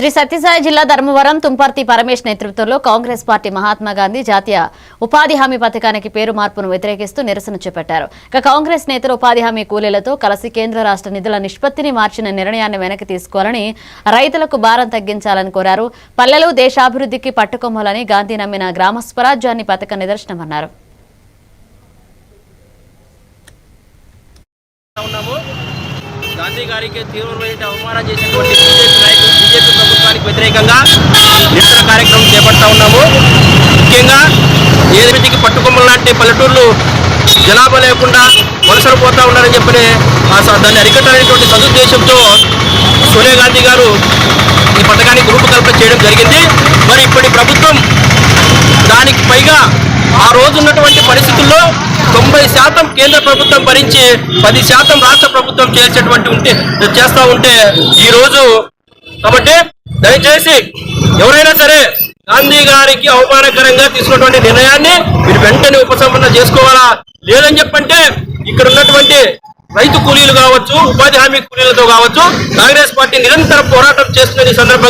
శ్రీ సత్యసాయి జిల్లా ధర్మవరం తుంపర్తి పరమేష్ నేతృత్వంలో కాంగ్రెస్ పార్టీ మహాత్మా గాంధీ జాతీయ ఉపాధి హామీ పథకానికి పేరు మార్పును వ్యతిరేకిస్తూ నిరసన చేపట్టారు. ఇక కాంగ్రెస్ నేతలు ఉపాధి హామీ కూలీలతో కలిసి కేంద్ర రాష్ట్ర నిధుల నిష్పత్తిని మార్చిన నిర్ణయాన్ని వెనక్కి తీసుకోవాలని రైతులకు భారం తగ్గించాలని కోరారు. పల్లెలు దేశాభివృద్ధికి పట్టుకొమ్మాలని గాంధీ నమ్మిన గ్రామ స్వరాజ్యాన్ని పథక నిదర్శనమన్నారు. గాంధీ గారికి తీవ్రమైన అవమానం చేసినటువంటి బీజేపీ ప్రభుత్వానికి వ్యతిరేకంగా నిరసన కార్యక్రమం చేపడతా ఉన్నాము. ముఖ్యంగా ఏదిమితికి పట్టుకొమ్మల లాంటి పల్లెటూర్లు జనాభా లేకుండా వలసలు పోతా ఉన్నారని చెప్పని స- దాన్ని అరికట్టాలనేటువంటి సదుద్దేశంతో సోనియా గాంధీ గారు ఈ పథకానికి రూపకల్పన చేయడం జరిగింది. మరి ఇప్పటి ప్రభుత్వం దానికి పైగా ఆ రోజు ఉన్నటువంటి పరిస్థితుల్లో తొంభై శాతం కేంద్ర ప్రభుత్వం భరించి పది శాతం రాష్ట్ర ప్రభుత్వం చేసేటువంటి ఉంటే చేస్తూ ఉంటే ఈ రోజు కాబట్టి దయచేసి ఎవరైనా సరే గాంధీ గారికి అవమానకరంగా తీసుకున్నటువంటి నిర్ణయాన్ని మీరు వెంటనే ఉపసంహరణ చేసుకోవాలా? లేదని చెప్పంటే ఇక్కడ ఉన్నటువంటి రైతు కూలీలు కావచ్చు ఉపాధి హామీ కూలీలతో కావచ్చు కాంగ్రెస్ పార్టీ నిరంతరం పోరాటం చేస్తున్న ఈ సందర్భంగా